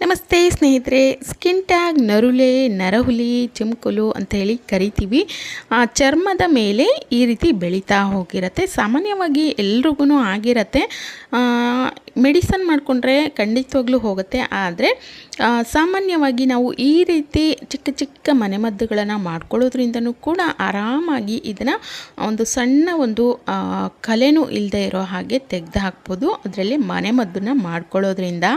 ನಮಸ್ತೆ ಸ್ನೇಹಿತರೆ, skin tag ನರುಳೆ, ನರಹುಲಿ, ಚಿಮ್ಕುಲು ಅಂತ ಹೇಳಿ ಕರಿತೀವಿ. ಆ ಚರ್ಮದ ಮೇಲೆ ಈ ರೀತಿ ಬೆಳೀತಾ ಹೋಗಿರತ್ತೆ. ಸಾಮಾನ್ಯವಾಗಿ ಎಲ್ರಿಗೂ ಆಗಿರತ್ತೆ. ಮೆಡಿಸನ್ ಮಾಡಿಕೊಂಡ್ರೆ ಖಂಡಿತವಾಗ್ಲೂ ಹೋಗುತ್ತೆ. ಆದರೆ ಸಾಮಾನ್ಯವಾಗಿ ನಾವು ಈ ರೀತಿ ಚಿಕ್ಕ ಚಿಕ್ಕ ಮನೆಮದ್ದುಗಳನ್ನು ಮಾಡ್ಕೊಳ್ಳೋದ್ರಿಂದನೂ ಕೂಡ ಆರಾಮಾಗಿ ಇದನ್ನು ಒಂದು ಸಣ್ಣ ಒಂದು ಕಲೆನೂ ಇಲ್ಲದೆ ಇರೋ ಹಾಗೆ ತೆಗೆದು ಹಾಕ್ಬೋದು. ಅದರಲ್ಲಿ ಮನೆಮದ್ದನ್ನು ಮಾಡ್ಕೊಳ್ಳೋದ್ರಿಂದ.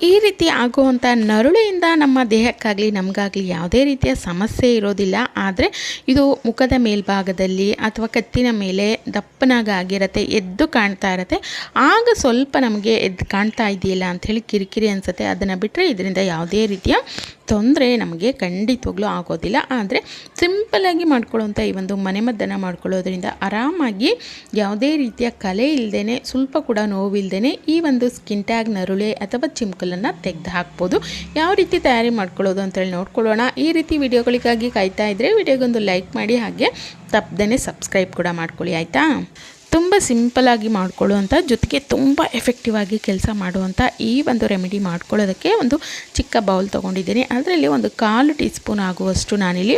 ಈ ರೀತಿ ಆಗುವಂಥ ನರುಳೆಯಿಂದ ನಮ್ಮ ದೇಹಕ್ಕಾಗಲಿ, ನಮಗಾಗಲಿ ಯಾವುದೇ ರೀತಿಯ ಸಮಸ್ಯೆ ಇರೋದಿಲ್ಲ. ಆದರೆ ಇದು ಮುಖದ ಮೇಲ್ಭಾಗದಲ್ಲಿ ಅಥವಾ ಕತ್ತಿನ ಮೇಲೆ ದಪ್ಪನಾಗಿ ಆಗಿರತ್ತೆ ಎದ್ದು ಕಾಣ್ತಾ ಇರತ್ತೆ. ಆಗ ಸ್ವಲ್ಪ ನಮಗೆ ಎದ್ದು ಕಾಣ್ತಾ ಇದೆಯಲ್ಲ ಅಂಥೇಳಿ ಕಿರಿಕಿರಿ ಅನಿಸುತ್ತೆ. ಅದನ್ನು ಬಿಟ್ಟರೆ ಇದರಿಂದ ಯಾವುದೇ ರೀತಿಯ ತೊಂದರೆ ನಮಗೆ ಖಂಡಿತವಾಗ್ಲೂ ಆಗೋದಿಲ್ಲ. ಆದರೆ ಸಿಂಪಲಾಗಿ ಮಾಡ್ಕೊಳ್ಳೋಂಥ ಈ ಒಂದು ಮನೆಮದ್ದನ್ನು ಮಾಡ್ಕೊಳ್ಳೋದ್ರಿಂದ ಆರಾಮಾಗಿ ಯಾವುದೇ ರೀತಿಯ ಕಲೆ ಇಲ್ಲದೇ ಸ್ವಲ್ಪ ಕೂಡ ನೋವಿಲ್ಲದೇ ಈ ಒಂದು ಸ್ಕಿನ್ ಟ್ಯಾಗ್ ನರುಳೆ ಅಥವಾ ಚಿಮ್ಕಲನ್ನು ತೆಗೆದು ಹಾಕ್ಬೋದು ಯಾವ ರೀತಿ ತಯಾರಿ ಮಾಡ್ಕೊಳ್ಳೋದು ಅಂತೇಳಿ ನೋಡ್ಕೊಳ್ಳೋಣ. ಈ ರೀತಿ ವಿಡಿಯೋಗಳಿಗಾಗಿ ಕಾಯ್ತಾ ಇದ್ದರೆ ವಿಡಿಯೋಗೊಂದು ಲೈಕ್ ಮಾಡಿ ಹಾಗೆ ತಪ್ಪದೇ ಸಬ್ಸ್ಕ್ರೈಬ್ ಕೂಡ ಮಾಡ್ಕೊಳ್ಳಿ, ಆಯಿತಾ? ತುಂಬ ಸಿಂಪಲಾಗಿ ಮಾಡ್ಕೊಳ್ಳುವಂಥ ಜೊತೆಗೆ ತುಂಬ ಎಫೆಕ್ಟಿವ್ ಆಗಿ ಕೆಲಸ ಮಾಡುವಂಥ ಈ ಒಂದು ರೆಮಿಡಿ ಮಾಡ್ಕೊಳ್ಳೋದಕ್ಕೆ ಒಂದು ಚಿಕ್ಕ ಬೌಲ್ ತೊಗೊಂಡಿದ್ದೀನಿ. ಅದರಲ್ಲಿ ಒಂದು ಕಾಲು ಟೀ ಸ್ಪೂನ್ ಆಗುವಷ್ಟು ನಾನಿಲ್ಲಿ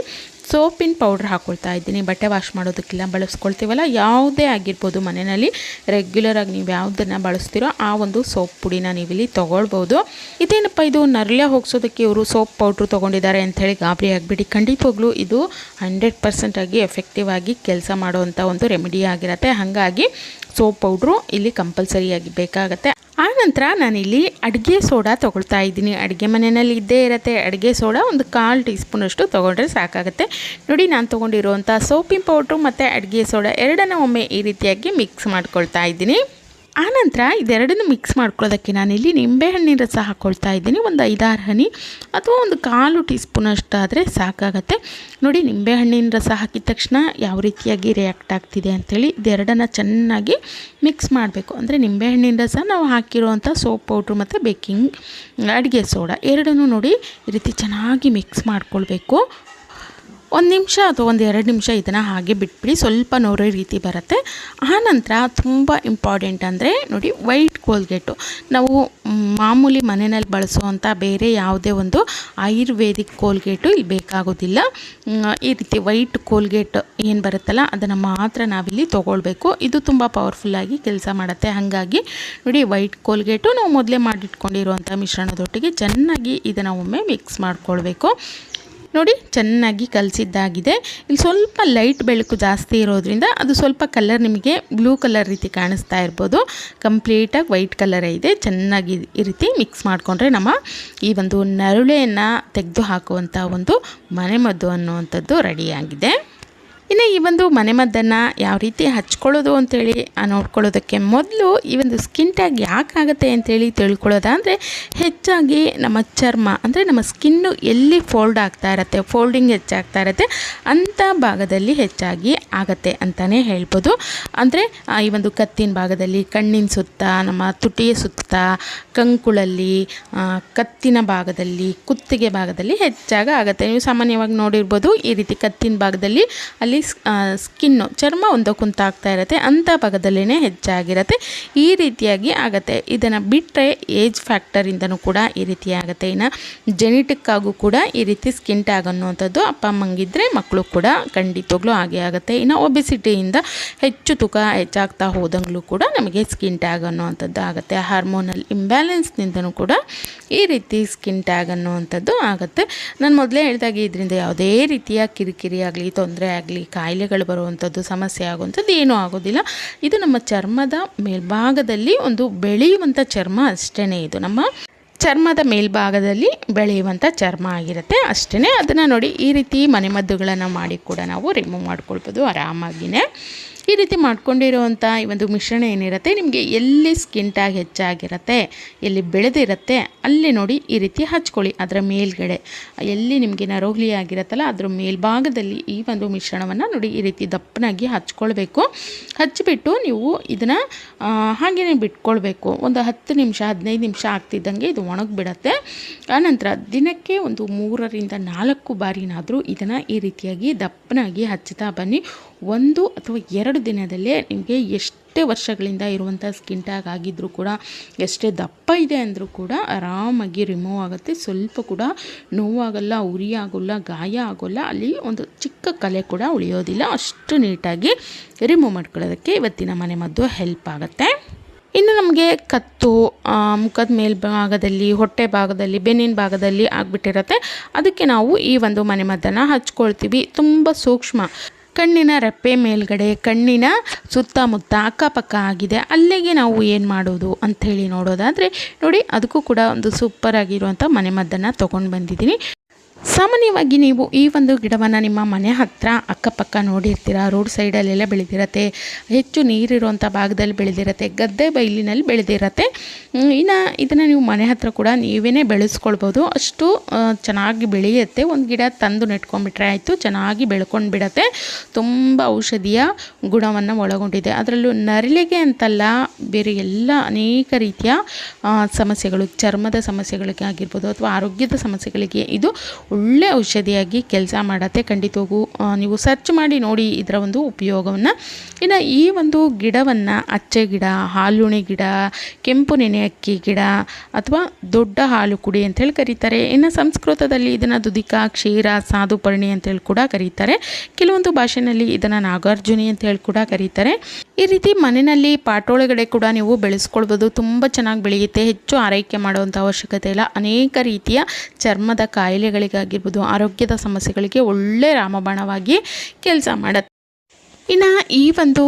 ಸೋಪಿನ ಪೌಡ್ರ್ ಹಾಕ್ಕೊಳ್ತಾ ಇದ್ದೀನಿ. ಬಟ್ಟೆ ವಾಶ್ ಮಾಡೋದಕ್ಕೆಲ್ಲ ಬಳಸ್ಕೊಳ್ತೀವಲ್ಲ? ಯಾವುದೇ ಆಗಿರ್ಬೋದು ಮನೆಯಲ್ಲಿ ರೆಗ್ಯುಲರಾಗಿ ನೀವು ಯಾವುದನ್ನು ಬಳಸ್ತೀರೋ ಆ ಒಂದು ಸೋಪ್ ಪುಡಿನ ನೀವಿಲ್ಲಿ ತೊಗೊಳ್ಬೋದು. ಇದೇನಪ್ಪ ಇದು ನರಳೆ ಹೋಗ್ಸೋದಕ್ಕೆ ಇವರು ಸೋಪ್ ಪೌಡ್ರು ತೊಗೊಂಡಿದ್ದಾರೆ ಅಂಥೇಳಿ ಗಾಬರಿ ಆಗಿಬಿಟ್ಟು ಖಂಡಿತವಾಗ್ಲೂ ಇದು ಹಂಡ್ರೆಡ್ ಪರ್ಸೆಂಟಾಗಿ ಎಫೆಕ್ಟಿವ್ ಆಗಿ ಕೆಲಸ ಮಾಡುವಂಥ ಒಂದು ರೆಮಿಡಿ ಆಗಿರುತ್ತೆ. ಹಾಗಾಗಿ ಸೋಪ್ ಪೌಡ್ರು ಇಲ್ಲಿ ಕಂಪಲ್ಸರಿಯಾಗಿ ಬೇಕಾಗತ್ತೆ. ಆನಂತರ ನಾನಿಲ್ಲಿ ಅಡುಗೆ ಸೋಡಾ ತೊಗೊಳ್ತಾ ಇದ್ದೀನಿ. ಅಡುಗೆ ಮನೆಯಲ್ಲಿ ಇದ್ದೇ ಇರುತ್ತೆ. ಅಡುಗೆ ಸೋಡಾ ಒಂದು ಕಾಲು ಟೀ ಸ್ಪೂನಷ್ಟು ತೊಗೊಂಡ್ರೆ ಸಾಕಾಗುತ್ತೆ. ನೋಡಿ, ನಾನು ತೊಗೊಂಡಿರುವಂಥ ಸೋಪಿಂಗ್ ಪೌಡ್ರು ಮತ್ತು ಅಡುಗೆ ಸೋಡಾ ಎರಡನ್ನ ಒಮ್ಮೆ ಈ ರೀತಿಯಾಗಿ ಮಿಕ್ಸ್ ಮಾಡ್ಕೊಳ್ತಾ ಇದ್ದೀನಿ. ಆನಂತರ ಇದೆರಡನ್ನು ಮಿಕ್ಸ್ ಮಾಡ್ಕೊಳ್ಳೋದಕ್ಕೆ ನಾನಿಲ್ಲಿ ನಿಂಬೆಹಣ್ಣಿನ ರಸ ಹಾಕ್ಕೊಳ್ತಾ ಇದ್ದೀನಿ. ಒಂದು ಐದಾರು ಹನಿ ಅಥವಾ ಒಂದು ಕಾಲು ಟೀ ಸ್ಪೂನ್ ಅಷ್ಟಾದರೆ ಸಾಕಾಗತ್ತೆ. ನೋಡಿ, ನಿಂಬೆಹಣ್ಣಿನ ರಸ ಹಾಕಿದ ತಕ್ಷಣ ಯಾವ ರೀತಿಯಾಗಿ ರಿಯಾಕ್ಟ್ ಆಗ್ತಿದೆ ಅಂಥೇಳಿ ಇದೆರಡನ್ನು ಚೆನ್ನಾಗಿ ಮಿಕ್ಸ್ ಮಾಡಬೇಕು. ಅಂದರೆ ನಿಂಬೆಹಣ್ಣಿನ ರಸ ನಾವು ಹಾಕಿರುವಂಥ ಸೋಪ್ ಪೌಡ್ರು ಮತ್ತು ಬೇಕಿಂಗ್ ಅಡುಗೆ ಸೋಡಾ ಎರಡನ್ನೂ ನೋಡಿ ಈ ರೀತಿ ಚೆನ್ನಾಗಿ ಮಿಕ್ಸ್ ಮಾಡ್ಕೊಳ್ಬೇಕು. ಒಂದು ನಿಮಿಷ ಅಥವಾ ಒಂದು ಎರಡು ನಿಮಿಷ ಇದನ್ನು ಹಾಗೆ ಬಿಟ್ಬಿಡಿ, ಸ್ವಲ್ಪ ನೋರೋ ರೀತಿ ಬರುತ್ತೆ. ಆನಂತರ ತುಂಬ ಇಂಪಾರ್ಟೆಂಟ್ ಅಂದರೆ ನೋಡಿ ವೈಟ್ ಕೋಲ್ಗೇಟು ನಾವು ಮಾಮೂಲಿ ಮನೆಯಲ್ಲಿ ಬಳಸುವಂಥ ಬೇರೆ ಯಾವುದೇ ಒಂದು ಆಯುರ್ವೇದಿಕ್ ಕೋಲ್ಗೇಟು ಇಲ್ಲಿ ಬೇಕಾಗೋದಿಲ್ಲ. ಈ ರೀತಿ ವೈಟ್ ಕೋಲ್ಗೇಟ್ ಏನು ಬರುತ್ತಲ್ಲ, ಅದನ್ನು ಮಾತ್ರ ನಾವಿಲ್ಲಿ ತೊಗೊಳ್ಬೇಕು. ಇದು ತುಂಬ ಪವರ್ಫುಲ್ಲಾಗಿ ಕೆಲಸ ಮಾಡುತ್ತೆ. ಹಾಗಾಗಿ ನೋಡಿ ವೈಟ್ ಕೋಲ್ಗೇಟು ನಾವು ಮೊದಲೇ ಮಾಡಿಟ್ಕೊಂಡಿರುವಂಥ ಮಿಶ್ರಣದೊಟ್ಟಿಗೆ ಚೆನ್ನಾಗಿ ಇದನ್ನು ಒಮ್ಮೆ ಮಿಕ್ಸ್ ಮಾಡ್ಕೊಳ್ಬೇಕು. ನೋಡಿ, ಚೆನ್ನಾಗಿ ಕಲಸಿದ್ದಾಗಿದೆ. ಇಲ್ಲಿ ಸ್ವಲ್ಪ ಲೈಟ್ ಬೆಳಕು ಜಾಸ್ತಿ ಇರೋದ್ರಿಂದ ಅದು ಸ್ವಲ್ಪ ಕಲರ್ ನಿಮಗೆ ಬ್ಲೂ ಕಲರ್ ರೀತಿ ಕಾಣಿಸ್ತಾ ಇರ್ಬೋದು. ಕಂಪ್ಲೀಟಾಗಿ ವೈಟ್ ಕಲರೇ ಇದೆ. ಚೆನ್ನಾಗಿ ಈ ರೀತಿ ಮಿಕ್ಸ್ ಮಾಡಿಕೊಂಡ್ರೆ ನಮ್ಮ ಈ ಒಂದು ನರುಳೆಯನ್ನು ತೆಗೆದು ಹಾಕುವಂಥ ಒಂದು ಮನೆಮದ್ದು ಅನ್ನುವಂಥದ್ದು ರೆಡಿಯಾಗಿದೆ ಇನ್ನು ಈ ಒಂದು ಮನೆಮದ್ದನ್ನು ಯಾವ ರೀತಿ ಹಚ್ಕೊಳ್ಳೋದು ಅಂತೇಳಿ ನೋಡ್ಕೊಳ್ಳೋದಕ್ಕೆ ಮೊದಲು ಈ ಒಂದು ಸ್ಕಿನ್ ಟ್ಯಾಗ್ ಯಾಕಾಗುತ್ತೆ ಅಂತೇಳಿ ತಿಳ್ಕೊಳ್ಳೋದಾದರೆ ಹೆಚ್ಚಾಗಿ ನಮ್ಮ ಚರ್ಮ, ಅಂದರೆ ನಮ್ಮ ಸ್ಕಿನ್ನು ಎಲ್ಲಿ ಫೋಲ್ಡ್ ಆಗ್ತಾ ಇರತ್ತೆ ಫೋಲ್ಡಿಂಗ್ ಹೆಚ್ಚಾಗ್ತಾ ಇರತ್ತೆ ಅಂಥ ಭಾಗದಲ್ಲಿ ಹೆಚ್ಚಾಗಿ ಆಗತ್ತೆ ಅಂತಲೇ ಹೇಳ್ಬೋದು. ಅಂದರೆ ಈ ಒಂದು ಕತ್ತಿನ ಭಾಗದಲ್ಲಿ, ಕಣ್ಣಿನ ಸುತ್ತ, ನಮ್ಮ ತುಟಿಯ ಸುತ್ತ, ಕಂಕುಳಲ್ಲಿ ಕತ್ತಿನ ಭಾಗದಲ್ಲಿ, ಕುತ್ತಿಗೆ ಭಾಗದಲ್ಲಿ ಹೆಚ್ಚಾಗಿ ಆಗುತ್ತೆ. ನೀವು ಸಾಮಾನ್ಯವಾಗಿ ನೋಡಿರ್ಬೋದು ಈ ರೀತಿ ಕತ್ತಿನ ಭಾಗದಲ್ಲಿ ಅಲ್ಲಿ ಸ್ಕಿನ್ನು ಚರ್ಮ ಒಂದಕ್ಕೊಂದು ಆಗ್ತಾ ಇರುತ್ತೆ ಅಂಥ ಭಾಗದಲ್ಲೇ ಹೆಚ್ಚಾಗಿರುತ್ತೆ, ಈ ರೀತಿಯಾಗಿ ಆಗುತ್ತೆ. ಇದನ್ನು ಬಿಟ್ಟರೆ ಏಜ್ ಫ್ಯಾಕ್ಟರಿಂದನೂ ಕೂಡ ಈ ರೀತಿ ಆಗುತ್ತೆ. ಇನ್ನು ಜೆನೆಟಿಕ್ ಕೂಡ ಈ ರೀತಿ ಸ್ಕಿನ್ ಟ್ಯಾಗ್ ಅನ್ನುವಂಥದ್ದು ಅಪ್ಪ ಅಮ್ಮಂಗಿದ್ರೆ ಮಕ್ಕಳು ಕೂಡ ಖಂಡಿತವಾಗ್ಲೂ ಹಾಗೆ ಆಗುತ್ತೆ. ಇನ್ನು ಒಬಿಸಿಟಿಯಿಂದ ಹೆಚ್ಚು ತೂಕ ಹೆಚ್ಚಾಗ್ತಾ ಹೋದಂಗಲೂ ಕೂಡ ನಮಗೆ ಸ್ಕಿನ್ ಟ್ಯಾಗ್ ಅನ್ನುವಂಥದ್ದು ಆಗುತ್ತೆ. ಹಾರ್ಮೋನಲ್ ಇಂಬ್ಯಾಲೆನ್ಸ್ನಿಂದನೂ ಕೂಡ ಈ ರೀತಿ ಸ್ಕಿನ್ ಟ್ಯಾಗ್ ಅನ್ನುವಂಥದ್ದು ಆಗುತ್ತೆ. ನಾನು ಮೊದಲೇ ಹೇಳಿದಾಗೆ, ಇದರಿಂದ ಯಾವುದೇ ರೀತಿಯ ಕಿರಿಕಿರಿ ಆಗಲಿ, ತೊಂದರೆ ಆಗಲಿ ಕಾಯಿಲೆಗಳು ಬರುವಂಥದ್ದು ಸಮಸ್ಯೆ ಆಗುವಂಥದ್ದು ಏನೂ ಆಗೋದಿಲ್ಲ. ಇದು ನಮ್ಮ ಚರ್ಮದ ಮೇಲ್ಭಾಗದಲ್ಲಿ ಒಂದು ಬೆಳೆಯುವಂಥ ಚರ್ಮ ಅಷ್ಟೇ ಇದು. ನಮ್ಮ ಚರ್ಮದ ಮೇಲ್ಭಾಗದಲ್ಲಿ ಬೆಳೆಯುವಂಥ ಚರ್ಮ ಆಗಿರುತ್ತೆ. ಅಷ್ಟೇ ಅದನ್ನು ನೋಡಿ ಈ ರೀತಿ ಮನೆಮದ್ದುಗಳನ್ನು ಮಾಡಿ ಕೂಡ ನಾವು ರಿಮೂವ್ ಮಾಡ್ಕೊಳ್ಬೋದು ಆರಾಮಾಗಿಯೇ ಈ ರೀತಿ ಮಾಡ್ಕೊಂಡಿರುವಂಥ ಈ ಒಂದು ಮಿಶ್ರಣ ಏನಿರುತ್ತೆ, ನಿಮಗೆ ಎಲ್ಲಿ ಸ್ಕಿನ್ ಟ್ಯಾಗ್ ಹೆಚ್ಚಾಗಿರುತ್ತೆ, ಎಲ್ಲಿ ಬೆಳೆದಿರುತ್ತೆ, ಅಲ್ಲಿ ನೋಡಿ ಈ ರೀತಿ ಹಚ್ಕೊಳ್ಳಿ. ಅದರ ಮೇಲ್ಗಡೆ, ಎಲ್ಲಿ ನಿಮಗೆ ನರೋಗ್ಲಿ ಆಗಿರುತ್ತಲ್ಲ, ಅದರ ಮೇಲ್ಭಾಗದಲ್ಲಿ ಈ ಒಂದು ಮಿಶ್ರಣವನ್ನು ನೋಡಿ ಈ ರೀತಿ ದಪ್ಪನಾಗಿ ಹಚ್ಕೊಳ್ಬೇಕು. ಹಚ್ಚಿಬಿಟ್ಟು ನೀವು ಇದನ್ನು ಹಾಗೆಯೇ ಬಿಟ್ಕೊಳ್ಬೇಕು. ಒಂದು ಹತ್ತು ನಿಮಿಷ, ಹದಿನೈದು ನಿಮಿಷ ಆಗ್ತಿದ್ದಂಗೆ ಇದು ಒಣಗಿಬಿಡತ್ತೆ. ಆನಂತರ ದಿನಕ್ಕೆ ಒಂದು ಮೂರರಿಂದ ನಾಲ್ಕು ಬಾರಿನಾದರೂ ಇದನ್ನು ಈ ರೀತಿಯಾಗಿ ದಪ್ಪನಾಗಿ ಹಚ್ಚುತ್ತಾ ಬನ್ನಿ. ಒಂದು ಅಥವಾ ಎರಡು ದಿನದಲ್ಲೇ ನಿಮಗೆ ಎಷ್ಟು ವರ್ಷಗಳಿಂದ ಇರುವಂಥ ಸ್ಕಿನ್ ಟ್ಯಾಗ್ ಆಗಿದ್ದರೂ ಕೂಡ, ಎಷ್ಟೇ ದಪ್ಪ ಇದೆ ಅಂದರೂ ಕೂಡ ಆರಾಮಾಗಿ ರಿಮೂವ್ ಆಗುತ್ತೆ. ಸ್ವಲ್ಪ ಕೂಡ ನೋವಾಗಲ್ಲ ಉರಿ ಆಗೋಲ್ಲ ಗಾಯ ಆಗೋಲ್ಲ, ಅಲ್ಲಿ ಒಂದು ಚಿಕ್ಕ ಕಲೆ ಕೂಡ ಉಳಿಯೋದಿಲ್ಲ. ಅಷ್ಟು ನೀಟಾಗಿ ರಿಮೂವ್ ಮಾಡ್ಕೊಳ್ಳೋದಕ್ಕೆ ಇವತ್ತಿನ ಮನೆ ಮದ್ದು ಹೆಲ್ಪ್ ಆಗುತ್ತೆ. ಇನ್ನು ನಮಗೆ ಕತ್ತು ಮುಖದ ಮೇಲ್ಭಾಗದಲ್ಲಿ ಹೊಟ್ಟೆ ಭಾಗದಲ್ಲಿ, ಬೆನ್ನಿನ ಭಾಗದಲ್ಲಿ ಆಗಿಬಿಟ್ಟಿರುತ್ತೆ. ಅದಕ್ಕೆ ನಾವು ಈ ಒಂದು ಮನೆಮದ್ದನ್ನು ಹಚ್ಕೊಳ್ತೀವಿ. ತುಂಬ ಸೂಕ್ಷ್ಮ. ಕಣ್ಣಿನ ರೆಪ್ಪೆ ಮೇಲ್ಗಡೆ, ಕಣ್ಣಿನ ಸುತ್ತಮುತ್ತ ಅಕ್ಕಪಕ್ಕ ಆಗಿದೆ. ಅಲ್ಲಿಗೆ ನಾವು ಏನು ಮಾಡೋದು ಅಂಥೇಳಿ ನೋಡೋದಾದರೆ, ನೋಡಿ, ಅದಕ್ಕೂ ಕೂಡ ಒಂದು ಸೂಪರ್ ಆಗಿರುವಂಥ ಮನೆಮದ್ದನ್ನು ತೊಗೊಂಡು ಬಂದಿದ್ದೀನಿ. ಸಾಮಾನ್ಯವಾಗಿ ನೀವು ಈ ಒಂದು ಗಿಡವನ್ನು ನಿಮ್ಮ ಮನೆ ಹತ್ತಿರ ಅಕ್ಕಪಕ್ಕ ನೋಡಿರ್ತೀರ, ರೋಡ್ ಸೈಡಲ್ಲೆಲ್ಲ ಬೆಳೆದಿರತ್ತೆ, ಹೆಚ್ಚು ನೀರಿರುವಂಥ ಭಾಗದಲ್ಲಿ ಬೆಳೆದಿರತ್ತೆ, ಗದ್ದೆ ಬೈಲಿನಲ್ಲಿ ಬೆಳೆದಿರತ್ತೆ. ಇನ್ನು ಇದನ್ನು ನೀವು ಮನೆ ಹತ್ತಿರ ಕೂಡ ನೀವೇ ಬೆಳೆಸ್ಕೊಳ್ಬೋದು. ಅಷ್ಟು ಚೆನ್ನಾಗಿ ಬೆಳೆಯುತ್ತೆ. ಒಂದು ಗಿಡ ತಂದು ನೆಟ್ಕೊಂಡ್ಬಿಟ್ರೆ ಆಯಿತು, ಚೆನ್ನಾಗಿ ಬೆಳ್ಕೊಂಡು ಬಿಡತ್ತೆ. ತುಂಬ ಔಷಧಿಯ ಗುಣವನ್ನು ಒಳಗೊಂಡಿದೆ. ಅದರಲ್ಲೂ ನರಳಿಗೆ ಅಂತಲ್ಲ ಬೇರೆ ಎಲ್ಲ ಅನೇಕ ರೀತಿಯ ಸಮಸ್ಯೆಗಳು, ಚರ್ಮದ ಸಮಸ್ಯೆಗಳಿಗೆ ಆಗಿರ್ಬೋದು ಅಥವಾ ಆರೋಗ್ಯದ ಸಮಸ್ಯೆಗಳಿಗೆ ಇದು ಒಳ್ಳೆ ಔಷಧಿಯಾಗಿ ಕೆಲಸ ಮಾಡತ್ತೆ. ಖಂಡಿತವಾಗೂ ನೀವು ಸರ್ಚ್ ಮಾಡಿ ನೋಡಿ ಇದರ ಒಂದು ಉಪಯೋಗವನ್ನು. ಇನ್ನು ಈ ಒಂದು ಗಿಡವನ್ನು, ಅಚ್ಚೆ ಗಿಡ, ಹಾಲುಣೆ ಗಿಡ, ಕೆಂಪು ನೆನೆ ಅಕ್ಕಿ ಗಿಡ, ಅಥವಾ ದೊಡ್ಡ ಹಾಲು ಕುಡಿ ಅಂತೇಳಿ ಕರೀತಾರೆ. ಇನ್ನು ಸಂಸ್ಕೃತದಲ್ಲಿ ಇದನ್ನು ದುದಿಕ, ಕ್ಷೀರ, ಸಾಧುಪರ್ಣಿ ಅಂತೇಳಿ ಕೂಡ ಕರೀತಾರೆ. ಕೆಲವೊಂದು ಭಾಷೆಯಲ್ಲಿ ಇದನ್ನು ನಾಗಾರ್ಜುನಿ ಅಂತೇಳಿ ಕೂಡ ಕರೀತಾರೆ. ಈ ರೀತಿ ಮನೆಯಲ್ಲಿ ಪಾಟೊಳಗಡೆ ಕೂಡ ನೀವು ಬೆಳೆಸ್ಕೊಳ್ಬೋದು. ತುಂಬ ಚೆನ್ನಾಗಿ ಬೆಳೆಯುತ್ತೆ. ಹೆಚ್ಚು ಆರೈಕೆ ಮಾಡುವಂಥ ಅವಶ್ಯಕತೆ ಇಲ್ಲ. ಅನೇಕ ರೀತಿಯ ಚರ್ಮದ ಕಾಯಿಲೆಗಳಿಗಾಗಿರ್ಬೋದು ಆರೋಗ್ಯದ ಸಮಸ್ಯೆಗಳಿಗೆ ಒಳ್ಳೆ ರಾಮಬಾಣವಾಗಿ ಕೆಲಸ ಮಾಡುತ್ತೆ. ಇನ್ನು ಈ ಒಂದು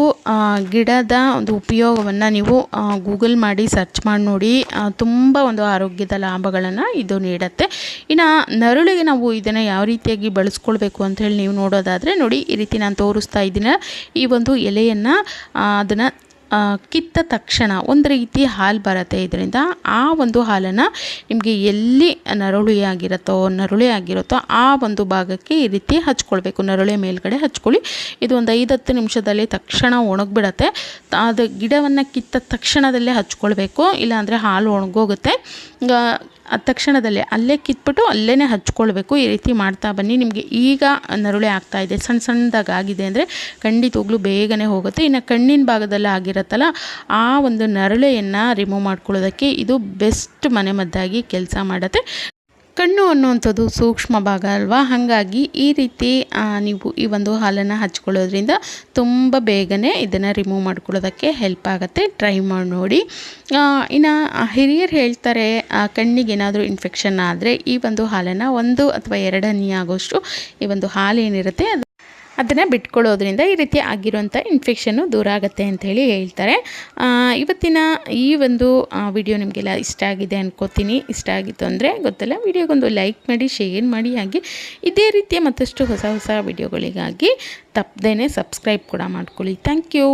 ಗಿಡದ ಒಂದು ಉಪಯೋಗವನ್ನು ನೀವು ಗೂಗಲ್ ಮಾಡಿ ಸರ್ಚ್ ಮಾಡಿ ನೋಡಿ ತುಂಬ ಒಂದು ಆರೋಗ್ಯದ ಲಾಭಗಳನ್ನು ಇದು ನೀಡುತ್ತೆ. ಇನ್ನು ನರಳಿಗೆ ನಾವು ಇದನ್ನು ಯಾವ ರೀತಿಯಾಗಿ ಬಳಸ್ಕೊಳ್ಬೇಕು ಹೇಳಿ ನೀವು ನೋಡೋದಾದರೆ ನೋಡಿ, ಈ ರೀತಿ ನಾನು ತೋರಿಸ್ತಾ ಇದ್ದೀನಿ. ಈ ಒಂದು ಎಲೆಯನ್ನು ಅದನ್ನು ಕಿತ್ತ ತಕ್ಷಣ ಒಂದು ರೀತಿ ಹಾಲು ಬರುತ್ತೆ ಇದರಿಂದ ಆ ಒಂದು ಹಾಲನ್ನು ನಿಮಗೆ ಎಲ್ಲಿ ನರಳುಳಿ ಆಗಿರುತ್ತೋ ನರಳಿ ಆಗಿರುತ್ತೋ ಆ ಒಂದು ಭಾಗಕ್ಕೆ ಈ ರೀತಿ ಹಚ್ಕೊಳ್ಬೇಕು. ನರಳೆ ಮೇಲ್ಗಡೆ ಹಚ್ಕೊಳ್ಳಿ. ಇದು ಒಂದು ಐದು ಹತ್ತು ನಿಮಿಷದಲ್ಲಿ ತಕ್ಷಣ ಒಣಗಿಬಿಡತ್ತೆ. ಅದು ಗಿಡವನ್ನು ಕಿತ್ತ ತಕ್ಷಣದಲ್ಲೇ ಹಚ್ಕೊಳ್ಬೇಕು. ಇಲ್ಲಾಂದರೆ ಹಾಲು ಒಣಗೋಗುತ್ತೆ. ತಕ್ಷಣದಲ್ಲೇ ಅಲ್ಲೇ ಕಿತ್ಬಿಟ್ಟು ಅಲ್ಲೇ ಹಚ್ಕೊಳ್ಬೇಕು. ಈ ರೀತಿ ಮಾಡ್ತಾ ಬನ್ನಿ. ನಿಮಗೆ ಈಗ ನರಳೆ ಇದೆ. ಸಣ್ಣ ಸಣ್ಣದಾಗಿ ಆಗಿದೆ ಅಂದರೆ ಖಂಡಿತವಾಗ್ಲೂ ಬೇಗನೆ ಹೋಗುತ್ತೆ. ಇನ್ನು ಕಣ್ಣಿನ ಭಾಗದಲ್ಲಿ ಆಗಿರುತ್ತಲ್ಲ ಆ ಒಂದು ನರಳೆಯನ್ನು ರಿಮೂವ್ ಮಾಡ್ಕೊಳ್ಳೋದಕ್ಕೆ ಇದು ಬೆಸ್ಟ್ ಮನೆಮದ್ದಾಗಿ ಕೆಲಸ ಮಾಡುತ್ತೆ. ಕಣ್ಣು ಅನ್ನುವಂಥದ್ದು ಸೂಕ್ಷ್ಮ ಭಾಗ ಅಲ್ವಾ? ಹಾಗಾಗಿ ಈ ರೀತಿ ನೀವು ಈ ಒಂದು ಹಾಲನ್ನು ಹಚ್ಕೊಳ್ಳೋದ್ರಿಂದ ತುಂಬ ಬೇಗನೆ ಇದನ್ನು ರಿಮೂವ್ ಮಾಡ್ಕೊಳ್ಳೋದಕ್ಕೆ ಹೆಲ್ಪ್ ಆಗುತ್ತೆ. ಟ್ರೈ ಮಾಡಿ ನೋಡಿ. ಇನ್ನು ಹಿರಿಯರು ಹೇಳ್ತಾರೆ ಕಣ್ಣಿಗೆ ಏನಾದರೂ ಇನ್ಫೆಕ್ಷನ್ ಆದರೆ ಈ ಒಂದು ಹಾಲನ್ನು ಒಂದು ಅಥವಾ ಎರಡನೇ ಆಗೋಷ್ಟು ಈ ಒಂದು ಹಾಲು ಏನಿರುತ್ತೆ ಅದನ್ನು ಬಿಟ್ಕೊಳ್ಳೋದ್ರಿಂದ ಈ ರೀತಿ ಆಗಿರುವಂಥ ಇನ್ಫೆಕ್ಷನ್ನು ದೂರ ಆಗುತ್ತೆ ಹೇಳಿ ಹೇಳ್ತಾರೆ. ಇವತ್ತಿನ ಈ ಒಂದು ವಿಡಿಯೋ ನಿಮಗೆಲ್ಲ ಇಷ್ಟ ಆಗಿದೆ ಅನ್ಕೋತೀನಿ. ಇಷ್ಟ ಆಗಿತ್ತು ಅಂದರೆ ಗೊತ್ತಲ್ಲ, ವಿಡಿಯೋಗೊಂದು ಲೈಕ್ ಮಾಡಿ ಶೇರ್ ಮಾಡಿ, ಹಾಗೆ ಇದೇ ರೀತಿಯ ಮತ್ತಷ್ಟು ಹೊಸ ಹೊಸ ವಿಡಿಯೋಗಳಿಗಾಗಿ ತಪ್ಪದೇ ಸಬ್ಸ್ಕ್ರೈಬ್ ಕೂಡ ಮಾಡ್ಕೊಳ್ಳಿ. Thank you